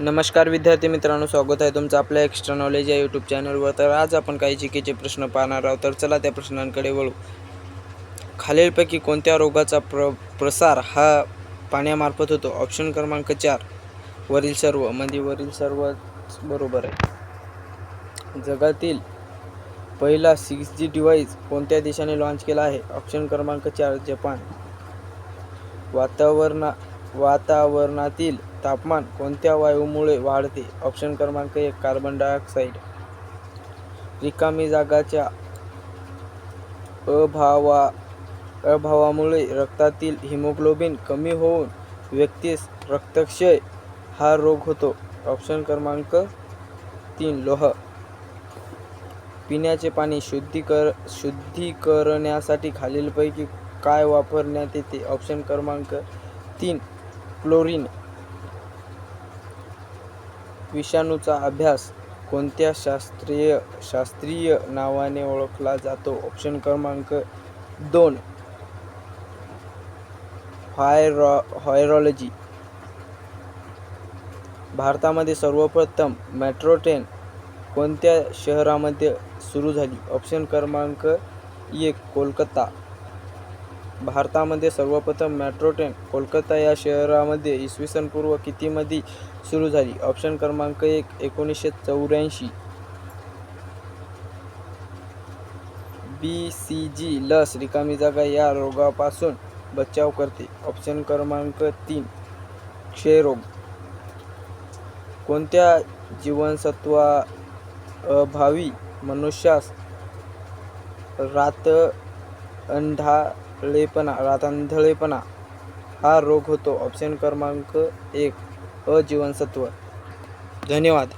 नमस्कार विद्यार्थी मित्रांनो स्वागत आहे तुमचं आपल्या एक्स्ट्रा नॉलेज या यूट्यूब चॅनलवर तर आज आपण काही जिकेचे प्रश्न पाहणार आहोत. तर चला त्या प्रश्नांकडे वळू. खालीलपैकी कोणत्या रोगाचा प्र प्रसार हा पाण्यामार्फत होतो? ऑप्शन क्रमांक चार. वरील सर्व म्हणजे वरील सर्व बरोबर आहे. जगातील पहिला सिक्स जी डिव्हाइस कोणत्या देशाने लॉन्च केला आहे? ऑप्शन क्रमांक चार जपान. वातावरणा वातावरणातील तापमान कोणत्या वायूमुळे वाढते? ऑप्शन क्रमांक एक कार्बन डायऑक्साईड रिकामी जागाच्या अभावा अभावामुळे रक्तातील हिमोग्लोबिन कमी होऊन व्यक्तीस रक्तक्षय हा रोग होतो. ऑप्शन क्रमांक तीन लोह. पिण्याचे पाणी शुद्धीकर शुद्धीकरण्यासाठी खालीलपैकी काय वापरण्यात येते? ऑप्शन क्रमांक तीन क्लोरीन विषाणूचा अभ्यास कोणत्या शास्त्रीय शास्त्रीय नावाने ओळखला जातो? ऑप्शन क्रमांक दोन. हायरॉ हायरॉलॉजी भारतामध्ये सर्वप्रथम मेट्रो ट्रेन कोणत्या शहरामध्ये सुरू झाली? ऑप्शन क्रमांक एक कोलकाता. भारतामध्ये सर्वप्रथम मेट्रो ट्रेन कोलकाता या शहरामध्ये इसवी सन पूर्व कितीमध्ये सुरू झाली? ऑप्शन क्रमांक एक एकोणीसशे चौऱ्याऐंशी. बी सी जी लस रिकामी जागा या रोगापासून बचाव करते. ऑप्शन क्रमांक तीन क्षयरोग. कोणत्या जीवनसत्वा अभावी मनुष्यास रात लेपणा रातांधळेपणा हा रोग होतो. ऑप्शन क्रमांक एक अजीवनसत्व. धन्यवाद.